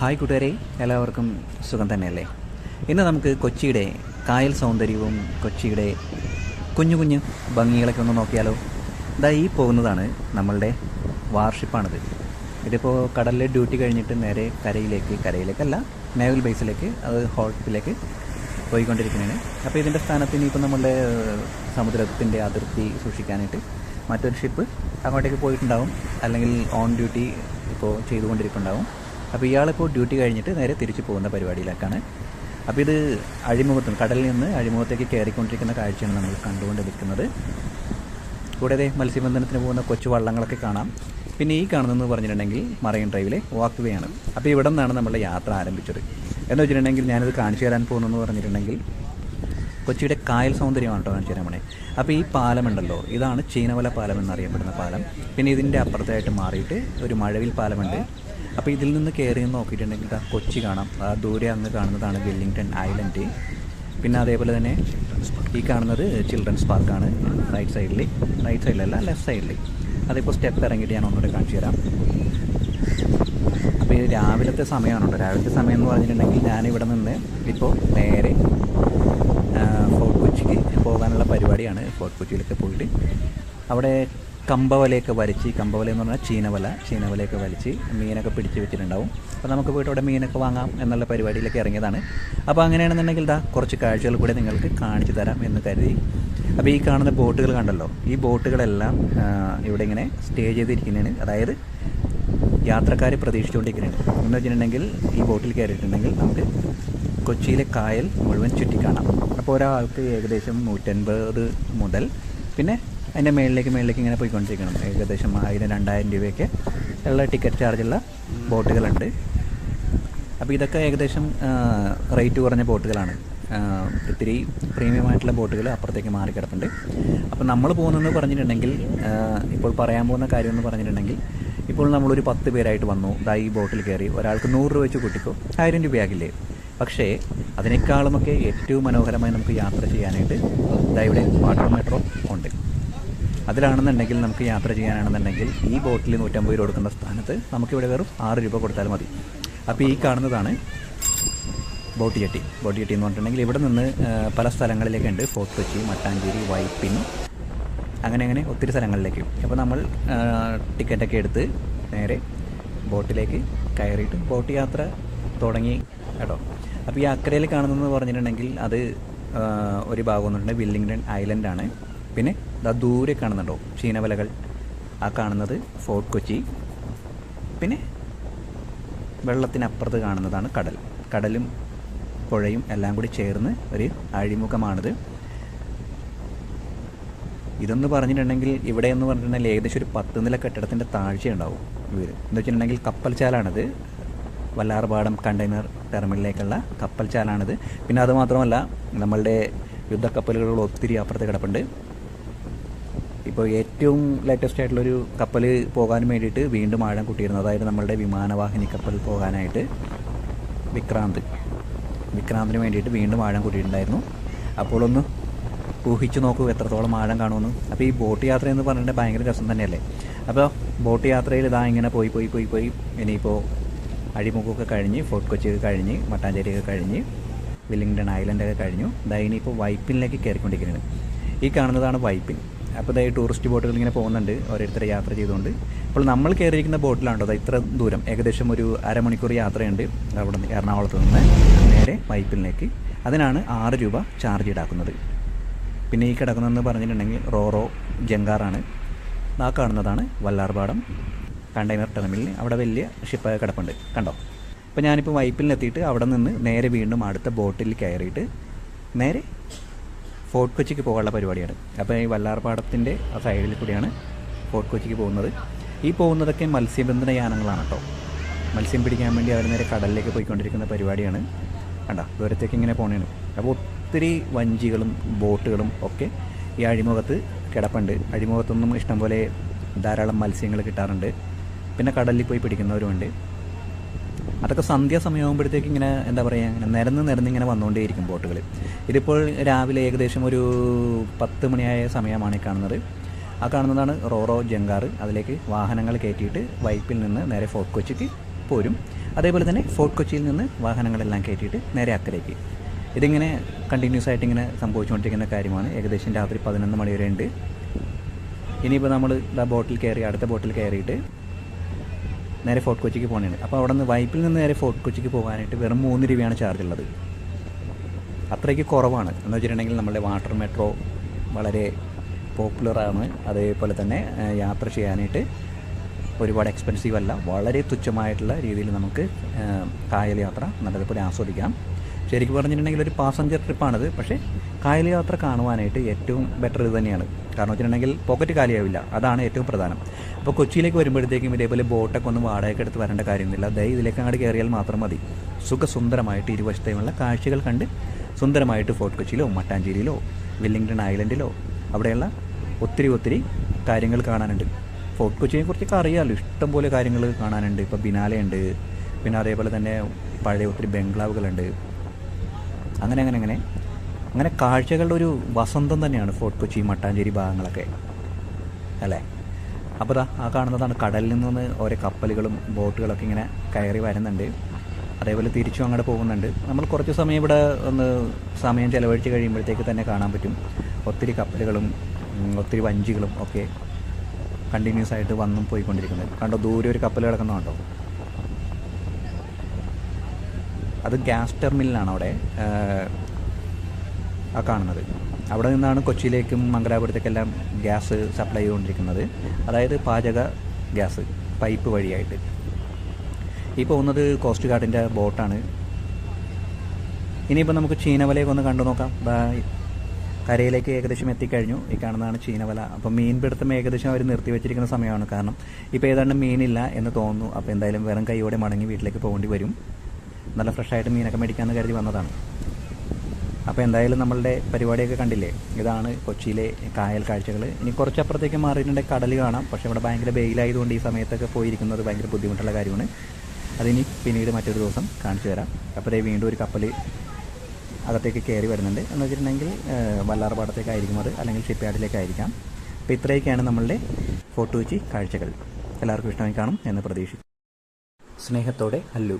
Hi കൂട്ടുകാരെ എല്ലാവർക്കും സുഖം തന്നെയല്ലേ? ഇന്ന് നമുക്ക് കൊച്ചിയുടെ കായൽ സൗന്ദര്യവും കൊച്ചിയുടെ കുഞ്ഞു കുഞ്ഞു ഭംഗികളൊക്കെ ഒന്ന് നോക്കിയാലോ. ഇതാ ഈ പോകുന്നതാണ് നമ്മളുടെ വാർഷിപ്പാണിത്. ഇതിപ്പോൾ കടലിലെ ഡ്യൂട്ടി കഴിഞ്ഞിട്ട് നേരെ കരയിലേക്ക് കരയിലേക്കല്ല നേവൽ ബേസിലേക്ക് അത് ഹോൾട്ടിലേക്ക് പോയിക്കൊണ്ടിരിക്കുന്നതാണ്. അപ്പോൾ ഇതിന്റെ സ്ഥാനത്തിന് ഇനിയിപ്പോൾ നമ്മളുടെ സമുദ്രത്തിന്റെ അതിർത്തി സൂക്ഷിക്കാനായിട്ട് മറ്റൊരു ഷിപ്പ് അങ്ങോട്ടേക്ക് പോയിട്ടുണ്ടാവും. അല്ലെങ്കിൽ ഓൺ ഡ്യൂട്ടി ഇപ്പോൾ ചെയ്തുകൊണ്ടിരിക്കുന്നുണ്ടാവും അപ്പോൾ ഇയാളിപ്പോൾ ഡ്യൂട്ടി കഴിഞ്ഞിട്ട് നേരെ തിരിച്ചു പോകുന്ന പരിപാടിയിലേക്കാണ്. അപ്പോൾ ഇത് അഴിമുഖത്ത് കടലിൽ നിന്ന് അഴിമുഖത്തേക്ക് കയറിക്കൊണ്ടിരിക്കുന്ന കാഴ്ചയാണ് നമ്മൾ കണ്ടുകൊണ്ടിരിക്കുന്നത്. കൂടാതെ മത്സ്യബന്ധനത്തിന് പോകുന്ന കൊച്ചു വള്ളങ്ങളൊക്കെ കാണാം. പിന്നെ ഈ കാണുന്നതെന്ന് പറഞ്ഞിട്ടുണ്ടെങ്കിൽ മറൈൻ ഡ്രൈവിലെ വാക്ക് വേ ആണ് അപ്പോൾ ഇവിടെ നിന്നാണ് നമ്മുടെ യാത്ര ആരംഭിച്ചത്. എന്ന് വെച്ചിട്ടുണ്ടെങ്കിൽ ഞാനിത് കാണിച്ചു തരാൻ പോകുന്നതെന്ന് പറഞ്ഞിട്ടുണ്ടെങ്കിൽ കൊച്ചിയുടെ കായൽ സൗന്ദര്യമാണ് കേട്ടോ കാണിച്ചു തരാൻ പോണേ. അപ്പോൾ ഈ പാലമുണ്ടല്ലോ ഇതാണ് ചീനവല പാലം എന്നറിയപ്പെടുന്ന പാലം. പിന്നെ ഇതിന്റെ അപ്പുറത്തായിട്ട് മാറിയിട്ട് ഒരു മഴവിൽ പാലമുണ്ട്. അപ്പോൾ ഇതിൽ നിന്ന് കയറി നോക്കിയിട്ടുണ്ടെങ്കിൽ കൊച്ചി കാണാം. ദൂരെ അങ്ങ് കാണുന്നതാണ് വെല്ലിംഗ്ടൺ ഐലൻഡ്. പിന്നെ അതേപോലെ തന്നെ ഈ കാണുന്നത് ചിൽഡ്രൻസ് പാർക്കാണ്. റൈറ്റ് സൈഡിൽ റൈറ്റ് സൈഡിലല്ല ലെഫ്റ്റ് സൈഡിൽ അതിപ്പോൾ സ്റ്റെപ്പ് ഇറങ്ങിയിട്ട് ഞാൻ ഒന്നുകൂടെ കാണിച്ചു തരാം. അപ്പോൾ ഇത് രാവിലത്തെ സമയമാണ് കേട്ടോ രാവിലത്തെ സമയം എന്ന് പറഞ്ഞിട്ടുണ്ടെങ്കിൽ ഞാനിവിടെ നിന്ന് ഇപ്പോൾ നേരെ ഫോർട്ട് കൊച്ചിക്ക് പോകാനുള്ള പരിപാടിയാണ്. ഫോർട്ട് കൊച്ചിയിലൊക്കെ പോയിട്ട് അവിടെ കമ്പവലയൊക്കെ വലിച്ച് കമ്പവല എന്ന് പറഞ്ഞാൽ ചീനവല ചീനവലയൊക്കെ വലിച്ച് മീനൊക്കെ പിടിച്ച് വെച്ചിട്ടുണ്ടാവും. അപ്പോൾ നമുക്ക് പോയിട്ട് അവിടെ മീനൊക്കെ വാങ്ങാം എന്നുള്ള പരിപാടിയിലൊക്കെ ഇറങ്ങിയതാണ്. അപ്പോൾ അങ്ങനെയാണെന്നുണ്ടെങ്കിൽ ഇതാ കുറച്ച് കാഴ്ചകൾ കൂടെ നിങ്ങൾക്ക് കാണിച്ചു തരാം എന്ന് കരുതി. അപ്പോൾ ഈ കാണുന്ന ബോട്ടുകൾ കണ്ടല്ലോ? ഈ ബോട്ടുകളെല്ലാം ഇവിടെ ഇങ്ങനെ സ്റ്റേ ചെയ്തിരിക്കുന്നതിന് അതായത് യാത്രക്കാർ പ്രതീക്ഷിച്ചുകൊണ്ടിരിക്കുന്നുണ്ട് എന്ന് വെച്ചിട്ടുണ്ടെങ്കിൽ ഈ ബോട്ടിൽ കയറിയിട്ടുണ്ടെങ്കിൽ നമുക്ക് കൊച്ചിയിലെ കായൽ മുഴുവൻ ചുറ്റിക്കാണാം. അപ്പോൾ ഒരാൾക്ക് ഏകദേശം നൂറ്റൻപത് മുതൽ പിന്നെ അതിന്റെ മേളിലേക്ക് മേളിലേക്ക് ഇങ്ങനെ പോയിക്കൊണ്ടിരിക്കണം. ഏകദേശം ആയിരം രണ്ടായിരം രൂപയൊക്കെ ഉള്ള ടിക്കറ്റ് ചാർജുള്ള ബോട്ടുകളുണ്ട്. അപ്പോൾ ഇതൊക്കെ ഏകദേശം റേറ്റ് കുറഞ്ഞ ബോട്ടുകളാണ്. ഇത്തിരി പ്രീമിയം ആയിട്ടുള്ള ബോട്ടുകൾ അപ്പുറത്തേക്ക് മാറി കിടപ്പുണ്ട് അപ്പോൾ നമ്മൾ പോകുന്നതെന്ന് പറഞ്ഞിട്ടുണ്ടെങ്കിൽ ഇപ്പോൾ പറയാൻ പോകുന്ന കാര്യം എന്ന് പറഞ്ഞിട്ടുണ്ടെങ്കിൽ ഇപ്പോൾ നമ്മളൊരു പത്ത് പേരായിട്ട് വന്നു. ദാ ഈ ബോട്ടിൽ കയറി ഒരാൾക്ക് നൂറ് രൂപ വെച്ച് കൂട്ടിക്കോ. ആയിരം രൂപയാകില്ലേ? പക്ഷേ അതിനേക്കാളുമൊക്കെ ഏറ്റവും മനോഹരമായി നമുക്ക് യാത്ര ചെയ്യാനായിട്ട് ദാ ഇവിടെ വാട്ടർ മെട്രോ ഉണ്ട്. അതിലാണെന്നുണ്ടെങ്കിൽ നമുക്ക് യാത്ര ചെയ്യാനാണെന്നുണ്ടെങ്കിൽ ഈ ബോട്ടിൽ നൂറ്റമ്പത് രൂപ കൊടുക്കുന്ന സ്ഥാനത്ത് നമുക്കിവിടെ വെറും ആറ് രൂപ കൊടുത്താൽ മതി. അപ്പോൾ ഈ കാണുന്നതാണ് ബോട്ട് ജെട്ടി. ബോട്ട് ജെട്ടി എന്ന് പറഞ്ഞിട്ടുണ്ടെങ്കിൽ ഇവിടെ നിന്ന് പല സ്ഥലങ്ങളിലേക്കുണ്ട്. ഫോർട്ട് കൊച്ചി മട്ടാഞ്ചേരി വൈപ്പിൻ. അങ്ങനെ അങ്ങനെ ഒത്തിരി സ്ഥലങ്ങളിലേക്ക്. അപ്പോൾ നമ്മൾ ടിക്കറ്റൊക്കെ എടുത്ത് നേരെ ബോട്ടിലേക്ക് കയറിയിട്ട് ബോട്ട് യാത്ര തുടങ്ങി കേട്ടോ. അപ്പോൾ ഈ അക്കരയിൽ കാണുന്നതെന്ന് പറഞ്ഞിട്ടുണ്ടെങ്കിൽ അത് ഒരു ഭാഗം എന്നുണ്ടെങ്കിൽ വില്ലിംഗ്ടൺ ഐലൻഡാണ്. പിന്നെ ദാ ദൂരെ കാണുന്നുണ്ടോ? ചീനവലകൾ ആ കാണുന്നത് ഫോർട്ട് കൊച്ചി. പിന്നെ വെള്ളത്തിനപ്പുറത്ത് കാണുന്നതാണ് കടൽ. കടലും പുഴയും എല്ലാം കൂടി ചേർന്ന് ഒരു അഴിമുഖമാണിത്. ഇതെന്ന് പറഞ്ഞിട്ടുണ്ടെങ്കിൽ ഇവിടെ എന്ന് പറഞ്ഞിട്ടുണ്ടെങ്കിൽ ഏകദേശം ഒരു പത്ത് നില കെട്ടിടത്തിന്റെ താഴ്ചയുണ്ടാവും വീട്. എന്ന് വെച്ചിട്ടുണ്ടെങ്കിൽ കപ്പൽ ചാലാണിത്. വല്ലാർപാടം കണ്ടെയ്നർ ടെർമിനലിലേക്കുള്ള കപ്പൽ ചാലാണിത്. പിന്നെ അതുമാത്രമല്ല നമ്മളുടെ യുദ്ധക്കപ്പലുകൾ ഒത്തിരി അപ്പുറത്ത് കിടപ്പുണ്ട്. ഇപ്പോൾ ഏറ്റവും ലേറ്റസ്റ്റ് ആയിട്ടുള്ളൊരു കപ്പൽ പോകാൻ വേണ്ടിയിട്ട് വീണ്ടും ആഴം കൂട്ടിയിരുന്നു. അതായത് നമ്മളുടെ വിമാനവാഹിനി കപ്പൽ പോകാനായിട്ട് വിക്രാന്ത്. വിക്രാന്തിന് വേണ്ടിയിട്ട് വീണ്ടും ആഴം കൂട്ടിയിട്ടുണ്ടായിരുന്നു. അപ്പോൾ ഒന്ന് ഊഹിച്ചു നോക്കൂ എത്രത്തോളം ആഴം കാണുമെന്ന്. അപ്പോൾ ഈ ബോട്ട് യാത്ര എന്ന് പറഞ്ഞിട്ട് ഭയങ്കര രസം തന്നെയല്ലേ? അപ്പോൾ ബോട്ട് യാത്രയിൽ ഇതാ ഇങ്ങനെ പോയി പോയി പോയി പോയി. ഇനിയിപ്പോൾ അഴിമുഖമൊക്കെ കഴിഞ്ഞ് ഫോർട്ട് കൊച്ചിയൊക്കെ കഴിഞ്ഞ് മട്ടാഞ്ചേരിയൊക്കെ കഴിഞ്ഞ് വില്ലിംഗ്ടൺ ഐലൻഡൊക്കെ കഴിഞ്ഞു. ഇതാ ഇനിയിപ്പോൾ വൈപ്പിനിലേക്ക് കയറിക്കൊണ്ടിരിക്കുന്നത് ഈ കാണുന്നതാണ് വൈപ്പിൻ. അപ്പോൾ ഇതായി ടൂറിസ്റ്റ് ബോട്ടുകൾ ഇങ്ങനെ പോകുന്നുണ്ട്. ഓരോരുത്തരെ യാത്ര ചെയ്തുകൊണ്ട്. അപ്പോൾ നമ്മൾ കയറിയിരിക്കുന്ന ബോട്ടിലാണ്? അത് ഇത്ര ദൂരം. ഏകദേശം ഒരു അരമണിക്കൂർ യാത്രയുണ്ട് അവിടെ നിന്ന് എറണാകുളത്ത് നിന്ന് നേരെ വൈപ്പിലേക്ക് അതിനാണ് ആറ് രൂപ ചാർജ് ഈടാക്കുന്നത്. പിന്നെ ഈ കിടക്കുന്നതെന്ന് പറഞ്ഞിട്ടുണ്ടെങ്കിൽ റോറോ ജങ്കാറാണ് ആ കാണുന്നതാണ് വല്ലാർപാടം കണ്ടെയ്നർ ടെർമിനൽ അവിടെ വലിയ ഷിപ്പ് കിടപ്പുണ്ട്. കണ്ടോ? അപ്പോൾ ഞാനിപ്പോൾ വൈപ്പിലെത്തിയിട്ട് അവിടെ നിന്ന് നേരെ വീണ്ടും അടുത്ത ബോട്ടിൽ കയറിയിട്ട് നേരെ ഫോർട്ട് കൊച്ചിക്ക് പോകാനുള്ള പരിപാടിയാണ്. അപ്പോൾ ഈ വല്ലാർപാടത്തിന്റെ ആ സൈഡിൽ കൂടിയാണ് ഫോർട്ട് കൊച്ചിക്ക് പോകുന്നത്. ഈ പോകുന്നതൊക്കെ മത്സ്യബന്ധന യാനങ്ങളാണ് കേട്ടോ. മത്സ്യം പിടിക്കാൻ വേണ്ടി അവർ നേരെ കടലിലേക്ക് പോയിക്കൊണ്ടിരിക്കുന്ന പരിപാടിയാണ്. കണ്ട? ദൂരത്തേക്ക് ഇങ്ങനെ പോകണേണ് അപ്പോൾ ഒത്തിരി വഞ്ചികളും ബോട്ടുകളും ഒക്കെ ഈ അഴിമുഖത്ത് കിടപ്പുണ്ട്. അഴിമുഖത്തൊന്നും ഇഷ്ടംപോലെ ധാരാളം മത്സ്യങ്ങൾ കിട്ടാറുണ്ട്. പിന്നെ കടലിൽ പോയി പിടിക്കുന്നവരുമുണ്ട്. അതൊക്കെ സന്ധ്യാസമയമാകുമ്പോഴത്തേക്ക് ഇങ്ങനെ എന്താ പറയുക ഇങ്ങനെ നിരന്ന് നിരന്ന് ഇങ്ങനെ വന്നുകൊണ്ടേയിരിക്കും ബോട്ടുകൾ ഇതിപ്പോൾ രാവിലെ ഏകദേശം ഒരു പത്ത് മണിയായ സമയമാണ് ഈ കാണുന്നത്. ആ കാണുന്നതാണ് റോറോ ജങ്കാറ് അതിലേക്ക് വാഹനങ്ങൾ കയറ്റിയിട്ട് വൈപ്പിൽ നിന്ന് നേരെ ഫോർട്ട് കൊച്ചിക്ക് പോരും. അതേപോലെ തന്നെ ഫോർട്ട് കൊച്ചിയിൽ നിന്ന് വാഹനങ്ങളെല്ലാം കയറ്റിയിട്ട് നേരെ അക്കരയ്ക്ക്. ഇതിങ്ങനെ കണ്ടിന്യൂസ് ആയിട്ട് ഇങ്ങനെ സംഭവിച്ചുകൊണ്ടിരിക്കുന്ന കാര്യമാണ്. ഏകദേശം രാത്രി പതിനൊന്ന് മണി വരെ ഉണ്ട്. ഇനിയിപ്പോൾ നമ്മൾ ബോട്ടിൽ കയറി അടുത്ത ബോട്ടിൽ കയറിയിട്ട് നേരെ ഫോർട്ട് കൊച്ചിക്ക് പോകണേണ്. അപ്പോൾ അവിടെ നിന്ന് വൈപ്പിൽ നിന്ന് നേരെ ഫോർട്ട് കൊച്ചിക്ക് പോകാനായിട്ട് വെറും മൂന്ന് രൂപയാണ് ചാർജ് ഉള്ളത്. അത്രയ്ക്ക് കുറവാണ്. എന്ന് വെച്ചിട്ടുണ്ടെങ്കിൽ നമ്മുടെ വാട്ടർ മെട്രോ വളരെ പോപ്പുലറാണ് അതേപോലെ തന്നെ യാത്ര ചെയ്യാനായിട്ട് ഒരുപാട് എക്സ്പെൻസീവ് അല്ല വളരെ തുച്ഛമായിട്ടുള്ള രീതിയിൽ നമുക്ക് കായൽ യാത്ര നല്ലതുപോലെ ആസ്വദിക്കാം. ശരിക്കും പറഞ്ഞിട്ടുണ്ടെങ്കിൽ ഒരു പാസഞ്ചർ ട്രിപ്പാണിത് പക്ഷേ കായൽ യാത്ര കാണുവാനായിട്ട് ഏറ്റവും ബെറ്റർ ഇത് തന്നെയാണ്. കാരണം വെച്ചിട്ടുണ്ടെങ്കിൽ പോക്കറ്റ് കാലിയാവില്ല. അതാണ് ഏറ്റവും പ്രധാനം. അപ്പോൾ കൊച്ചിയിലേക്ക് വരുമ്പോഴത്തേക്കും ഇതേപോലെ ബോട്ടൊക്കെ ഒന്ന് വാടകയ്ക്ക് എടുത്ത് വരേണ്ട കാര്യമൊന്നുമില്ല. ദൈ ഇതിലേക്ക് അങ്ങോട്ട് കയറിയാൽ മാത്രം മതി. സുഖസുന്ദരമായിട്ട് ഇരുവശത്തെയുമുള്ള കാഴ്ചകൾ കണ്ട് സുന്ദരമായിട്ട് ഫോർട്ട് കൊച്ചിയിലോ മട്ടാഞ്ചേരിയിലോ വില്ലിങ്ടൺ ഐലൻഡിലോ അവിടെയുള്ള ഒത്തിരി ഒത്തിരി കാര്യങ്ങൾ കാണാനുണ്ട്. ഫോർട്ട് കൊച്ചിയെ കുറിച്ചൊക്കെ അറിയാമല്ലോ ഇഷ്ടംപോലെ കാര്യങ്ങൾ കാണാനുണ്ട്. ഇപ്പോൾ ബിനാലയുണ്ട്. പിന്നെ അതേപോലെ തന്നെ പഴയ ഒത്തിരി ബംഗ്ലാവുകളുണ്ട്. അങ്ങനെ അങ്ങനെ അങ്ങനെ. അങ്ങനെ കാഴ്ചകളുടെ ഒരു വസന്തം തന്നെയാണ് ഫോർട്ട് കൊച്ചി മട്ടാഞ്ചേരി ഭാഗങ്ങളൊക്കെ. അല്ലേ? അപ്പോൾ ദാ ആ കാണുന്നതാണ് കടലിൽ നിന്ന് ഓരോ കപ്പലുകളും ബോട്ടുകളൊക്കെ ഇങ്ങനെ കയറി വരുന്നുണ്ട്. അതേപോലെ തിരിച്ചും അങ്ങോട്ട് പോകുന്നുണ്ട്. നമ്മൾ കുറച്ച് സമയം ഇവിടെ ഒന്ന് സമയം ചിലവഴിച്ച് കഴിയുമ്പോഴത്തേക്ക് തന്നെ കാണാൻ പറ്റും. ഒത്തിരി കപ്പലുകളും ഒത്തിരി വഞ്ചികളും ഒക്കെ കണ്ടിന്യൂസ് ആയിട്ട് വന്നും പോയിക്കൊണ്ടിരിക്കുന്നത്. കണ്ടോ ദൂരെ ഒരു കപ്പൽ കിടക്കുന്നുണ്ടോ അത് ഗ്യാസ് ടെർമിനലാണ് അവിടെ ആ കാണുന്നത്. അവിടെ നിന്നാണ് കൊച്ചിയിലേക്കും മംഗലാപുരത്തേക്കെല്ലാം ഗ്യാസ് സപ്ലൈ ചെയ്തുകൊണ്ടിരിക്കുന്നത്. അതായത് പാചക ഗ്യാസ് പൈപ്പ് വഴിയായിട്ട്. ഈ പോകുന്നത് കോസ്റ്റ് ഗാർഡിന്റെ ബോട്ടാണ്. ഇനിയിപ്പോൾ നമുക്ക് ചീനവലയൊക്കെ ഒന്ന് കണ്ടു നോക്കാം. കരയിലേക്ക് ഏകദേശം എത്തിക്കഴിഞ്ഞു. ഈ കാണുന്നതാണ് ചീനവല. അപ്പോൾ മീൻപിടുത്തം ഏകദേശം അവർ നിർത്തി വെച്ചിരിക്കുന്ന സമയമാണ്. കാരണം ഇപ്പോൾ ഏതാണ്ട് മീനില്ല എന്ന് തോന്നുന്നു. അപ്പോൾ എന്തായാലും വെറും കൈയോടെ മടങ്ങി വീട്ടിലേക്ക് പോകേണ്ടി വരും. നല്ല ഫ്രഷായിട്ട് മീനൊക്കെ മേടിക്കാമെന്ന് കരുതി വന്നതാണ്. അപ്പോൾ എന്തായാലും നമ്മളുടെ പരിപാടിയൊക്കെ കണ്ടില്ലേ? ഇതാണ് കൊച്ചിയിലെ കായൽ കാഴ്ചകൾ ഇനി കുറച്ചപ്പുറത്തേക്ക് മാറിയിട്ടുണ്ടെങ്കിൽ കടൽ കാണാം. പക്ഷേ ഇവിടെ ഭയങ്കര വെയിലായതുകൊണ്ട് ഈ സമയത്തൊക്കെ പോയിരിക്കുന്നത് ഭയങ്കര ബുദ്ധിമുട്ടുള്ള കാര്യമാണ്. അതിനി പിന്നീട് മറ്റൊരു ദിവസം കാണിച്ചു തരാം. അപ്പോൾ ദേ വീണ്ടും ഒരു കപ്പൽ അകത്തേക്ക് കയറി വരുന്നുണ്ട്. എന്ന് വെച്ചിട്ടുണ്ടെങ്കിൽ വല്ലാർപാടത്തേക്കായിരിക്കും അത് അല്ലെങ്കിൽ ഷിപ്പ്യാർഡിലേക്കായിരിക്കാം അപ്പോൾ ഇത്രയൊക്കെയാണ് നമ്മളുടെ ഫോർട്ട് കൊച്ചി കാഴ്ചകൾ. എല്ലാവർക്കും ഇഷ്ടമായി കാണും എന്ന് പ്രതീക്ഷിക്കും സ്നേഹത്തോടെ അല്ലു.